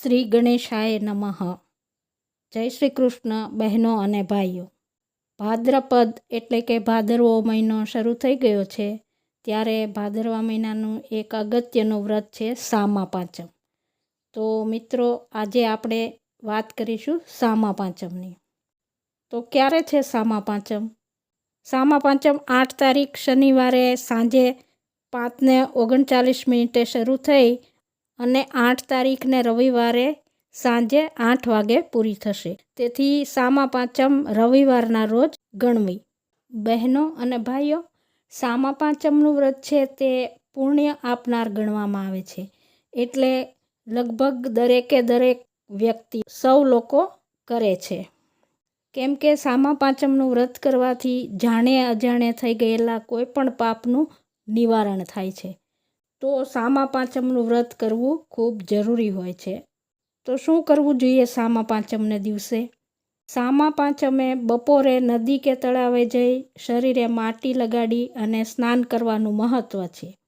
શ્રી ગણેશાય નમઃ. જય શ્રી કૃષ્ણ, બહેનો અને ભાઈઓ. ભાદ્રપદ એટલે કે ભાદરવો મહિનો શરૂ થઈ ગયો છે, ત્યારે ભાદરવા મહિનાનું એક અગત્યનું વ્રત છે સામા પાંચમ. તો મિત્રો, આજે આપણે વાત કરીશું સામા પાંચમની. તો ક્યારે છે સામા પાંચમ? સામા પાંચમ આઠ તારીખ શનિવારે સાંજે પાંચને ઓગણચાલીસ મિનિટે શરૂ થઈ અને આઠ તારીખને રવિવારે સાંજે આઠ વાગે પૂરી થશે. તેથી સામા પાંચમ રવિવારના રોજ ગણવી. બહેનો અને ભાઈઓ, સામા પાંચમનું વ્રત છે તે પુણ્ય આપનાર ગણવામાં આવે છે. એટલે લગભગ દરેકે દરેક વ્યક્તિ સૌ લોકો કરે છે. કેમ કે સામા પાંચમનું વ્રત કરવાથી જાણે અજાણે થઈ ગયેલા કોઈ પણ પાપનું નિવારણ થાય છે. તો સામા પાંચમનું વ્રત કરવું ખૂબ જરૂરી હોય છે. તો શું કરવું જોઈએ સામા પાંચમને દિવસે? સામા પાંચમે બપોરે નદી કે તળાવે જઈ શરીરે માટી લગાડી અને સ્નાન કરવાનું મહત્ત્વ છે.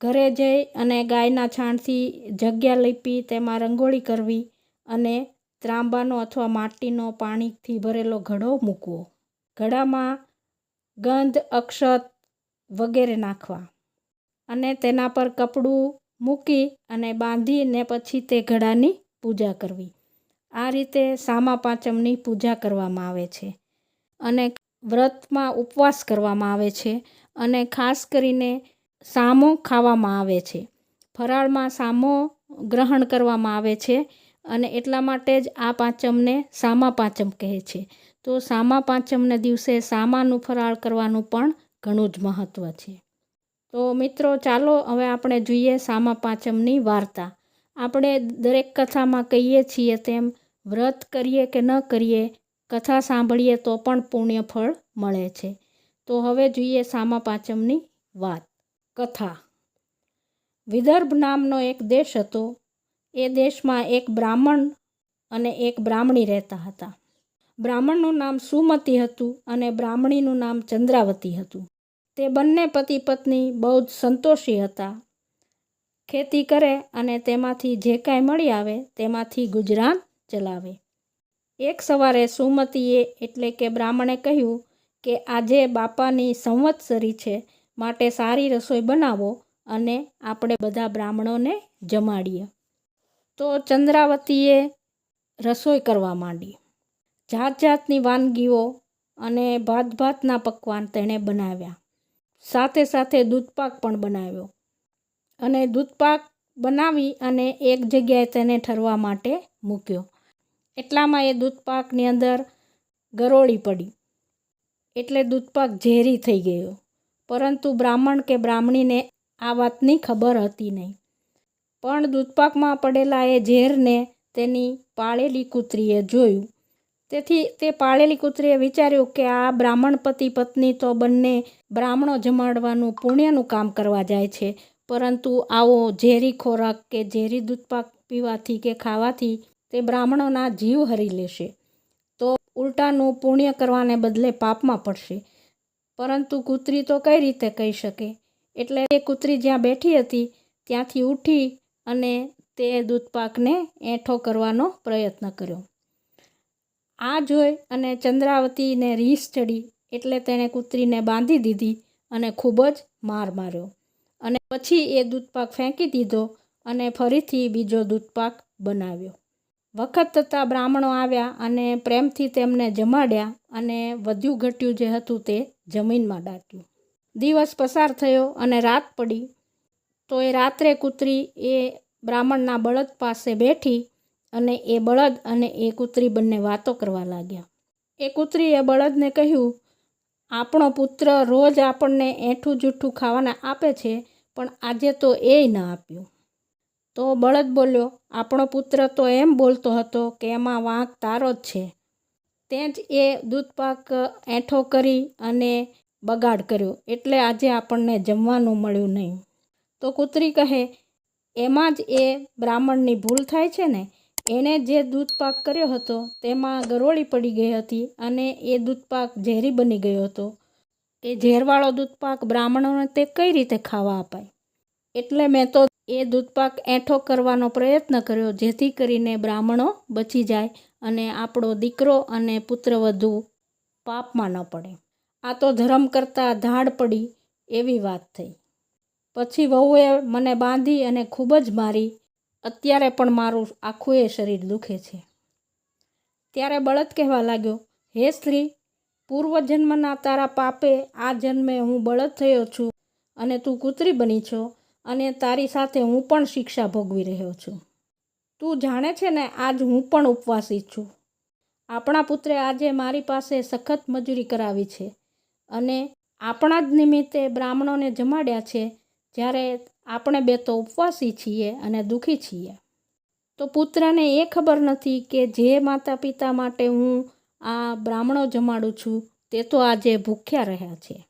ઘરે જઈ અને ગાયના છાણથી જગ્યા લીપી તેમાં રંગોળી કરવી અને ત્રાંબાનો અથવા માટીનો પાણીથી ભરેલો ઘડો મૂકવો. ઘડામાં ગંધ, અક્ષત વગેરે નાખવા. અને તેના પર કપડું મૂકી અને બાંધીને પછી તે ઘડાની પૂજા કરવી. આ રીતે સામા પાંચમની પૂજા કરવામાં આવે છે અને વ્રતમાં ઉપવાસ કરવામાં આવે છે અને ખાસ કરીને સામો ખાવામાં આવે છે. ફરાળમાં સામો ગ્રહણ કરવામાં આવે છે અને એટલા માટે જ આ પાંચમને સામા પાંચમ કહે છે. તો સામા પાંચમને દિવસે સામાનું ફરાળ કરવાનું પણ ઘણું જ મહત્ત્વ છે. તો મિત્રો, ચાલો હવે આપણે જોઈએ સામા પાંચમની વાર્તા. આપણે દરેક કથામાં કહીએ છીએ તેમ, વ્રત કરીએ કે ન કરીએ, કથા સાંભળીએ તો પણ પુણ્ય ફળ મળે છે. તો હવે જોઈએ સામા પાંચમની વાત. કથા. વિદર્ભ નામનો એક દેશ હતો. એ દેશમાં એક બ્રાહ્મણ અને એક બ્રાહ્મણી રહેતા હતા. બ્રાહ્મણનું નામ સુમતી હતું અને બ્રાહ્મણીનું નામ ચંદ્રાવતી હતું. તે બંને પતિ પત્ની બહુ જ સંતોષી હતા. ખેતી કરે અને તેમાંથી જે કાંઈ મળી આવે તેમાંથી ગુજરાન ચલાવે. એક સવારે સુમતીએ એટલે કે બ્રાહ્મણે કહ્યું કે આજે બાપાની સંવત્સરી છે, માટે સારી રસોઈ બનાવો અને આપણે બધા બ્રાહ્મણોને જમાડીએ. તો ચંદ્રાવતીએ રસોઈ કરવા માંડી. જાત જાતની વાનગીઓ અને ભાત ભાતના પકવાન તેણે બનાવ્યા. સાથે સાથે દૂધપાક પણ બનાવ્યો. અને દૂધપાક બનાવી અને એક જગ્યાએ તેને ઠરવા માટે મૂક્યો. એટલામાં એ દૂધપાકની અંદર ગરોળી પડી. એટલે દૂધપાક ઝેરી થઈ ગયો. પરંતુ બ્રાહ્મણ કે બ્રાહ્મણીને આ વાતની ખબર હતી નહીં. પણ દૂધપાકમાં પડેલા એ ઝેરને તેની પાળેલી કૂતરીએ જોયું. તેથી તે પાળેલી કૂતરીએ વિચાર્યું કે આ બ્રાહ્મણ પતિ પત્ની તો બંને બ્રાહ્મણો જમાડવાનું પુણ્યનું કામ કરવા જાય છે. પરંતુ આવો ઝેરી ખોરાક કે ઝેરી દૂધપાક પીવાથી કે ખાવાથી તે બ્રાહ્મણોના જીવ હરી લેશે. તો ઉલટાનું પુણ્ય કરવાને બદલે પાપમાં પડશે. પરંતુ કૂતરી તો કઈ રીતે કહી શકે? એટલે એ કૂતરી જ્યાં બેઠી હતી, ત્યાંથી ઉઠી અને તે દૂધપાકને એઠો કરવાનો પ્રયત્ન કર્યો. આ જોઈ અને ચંદ્રાવતીને રીસ ચડી એટલે તેણે કૂતરીને બાંધી દીધી અને ખૂબ જ માર માર્યો. અને પછી એ દૂધપાક ફેંકી દીધો અને ફરીથી બીજો દૂધપાક બનાવ્યો. વખત થતાં બ્રાહ્મણો આવ્યા અને પ્રેમથી તેમને જમાડ્યા અને વધ્યું ઘટ્યું જે હતું તે જમીનમાં દાટ્યું દિવસ પસાર થયો અને રાત પડી. તો એ રાત્રે કૂતરી એ બ્રાહ્મણના બળદ પાસે બેઠી અને એ બળદ અને એ કૂતરી બંને વાતો કરવા લાગ્યા. એ કૂતરીએ બળદને કહ્યું, આપણો પુત્ર રોજ આપણને એઠું જૂઠું ખાવાના આપે છે, પણ આજે તો એ ન આપ્યું. તો બળદ બોલ્યો, આપણો પુત્ર તો એમ બોલતો હતો કે એમાં વાંક તારો જ છે. તે જ એ દૂધપાક એઠો કરી અને બગાડ કર્યો, એટલે આજે આપણને જમવાનું મળ્યું નહીં. તો કૂતરી કહે, એમાં જ એ બ્રાહ્મણની ભૂલ થાય છે ને? એણે જે દૂધપાક કર્યો હતો તેમાં ગરોળી પડી ગઈ હતી અને એ દૂધપાક ઝેરી બની ગયો હતો. એ ઝેરવાળો દૂધપાક બ્રાહ્મણોને તે કઈ રીતે ખાવા અપાય? એટલે મેં તો એ દૂધપાક એઠો કરવાનો પ્રયત્ન કર્યો જેથી કરીને બ્રાહ્મણો બચી જાય અને આપણો દીકરો અને પુત્ર વધુ પાપમાં ન પડે. આ તો ધર્મ કરતાં ધાડ પડી એવી વાત થઈ. પછી વહુએ મને બાંધી અને ખૂબ જ મારી અત્યારે પણ મારું આખું એ શરીર દુખે છે. ત્યારે બળદ કહેવા લાગ્યો, હે સ્ત્રી પૂર્વજન્મના તારા પાપે આ જન્મે હું બળદ થયો છું અને તું કૂતરી બની છો અને તારી સાથે હું પણ શિક્ષા ભોગવી રહ્યો છું. તું જાણે છે ને આજ હું પણ ઉપવાસી છું. આપણા પુત્રે આજે મારી પાસે સખત મજૂરી કરાવી છે અને આપણા જ નિમિત્તે બ્રાહ્મણોને જમાડ્યા છે જ્યારે આપણે બે તો ઉપવાસી છીએ અને દુઃખી છીએ. તો પુત્રને એ ખબર નથી કે જે માતા પિતા માટે હું આ બ્રાહ્મણો જમાડું છું, તે તો આજે ભૂખ્યા રહ્યા છે.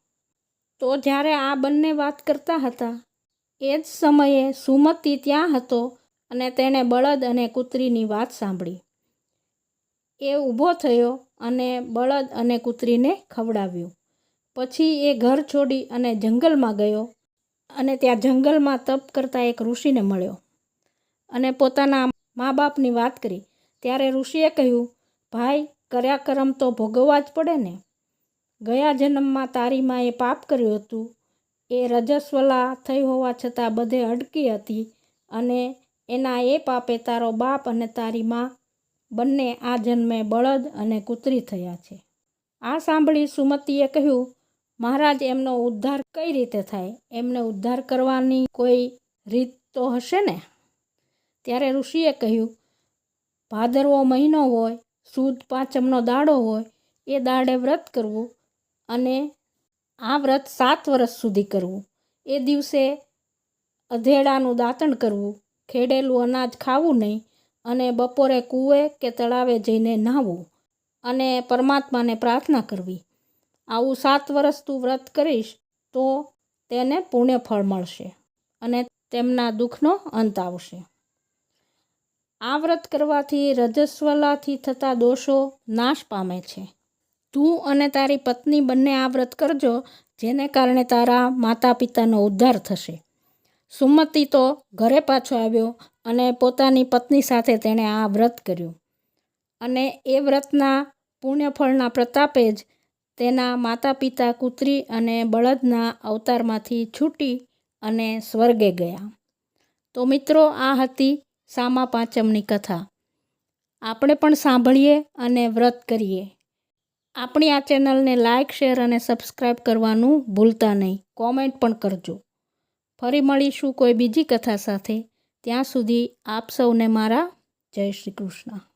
તો જ્યારે આ બંને વાત કરતા હતા, એ જ સમયે સુમતિ ત્યાં હતો અને તેણે બળદ અને કૂતરીની વાત સાંભળી. એ ઊભો થયો અને બળદ અને કૂતરીને ખવડાવ્યું. પછી એ ઘર છોડી અને જંગલમાં ગયો અને ત્યાં જંગલમાં તપ કરતા એક ઋષિને મળ્યો. અને પોતાના મા બાપની વાત કરી. ત્યારે ઋષિએ કહ્યું, ભાઈ, કર્યા કરમ તો ભોગવવા જ પડે ને. ગયા જન્મમાં તારી માએ પાપ કર્યું હતું. એ રજસ્વલા થઈ હોવા છતાં બધે અડકી હતી અને એના એ પાપે તારો બાપ અને તારી મા બંને આ જન્મે બળદ અને કૂતરી થયા છે. આ સાંભળી સુમતીએ કહ્યું મહારાજ એમનો ઉદ્ધાર કઈ રીતે થાય? એમને ઉદ્ધાર કરવાની કોઈ રીત તો હશે ને? ત્યારે ઋષિએ કહ્યું, ભાદરવો મહિનો હોય, સુદ પાંચમનો દાડો હોય, એ દાડે વ્રત કરવું અને આ વ્રત સાત વર્ષ સુધી કરવું. એ દિવસે અધેડાનું દાંતણ કરવું, ખેડેલું અનાજ ખાવું નહીં અને બપોરે કૂવે કે તળાવે જઈને નહાવું અને પરમાત્માને પ્રાર્થના કરવી. આવું સાત વર્ષ તું વ્રત કરીશ, તો તેને પુણ્યફળ મળશે અને તેમના દુઃખનો અંત આવશે. આ વ્રત કરવાથી રજસ્વલાથી થતા દોષો નાશ પામે છે. તું અને તારી પત્ની બંને આ વ્રત કરજો, જેને કારણે તારા માતા પિતાનો ઉદ્ધાર થશે. સુમતિ તો ઘરે પાછો આવ્યો અને પોતાની પત્ની સાથે તેણે આ વ્રત કર્યું. અને એ વ્રતના પુણ્યફળના પ્રતાપે જ તેના માતા પિતા કૂતરી અને બળદના અવતારમાંથી છૂટી અને સ્વર્ગે ગયા. તો મિત્રો, આ હતી સામા પાંચમની કથા. આપણે પણ સાંભળીએ અને વ્રત કરીએ. આપણી આ ચેનલને લાઇક, શેર અને સબસ્ક્રાઈબ કરવાનું ભૂલતા નહીં. કોમેન્ટ પણ કરજો. ફરી મળીશું કોઈ બીજી કથા સાથે. ત્યાં સુધી આપ સૌને મારા જય શ્રી કૃષ્ણ.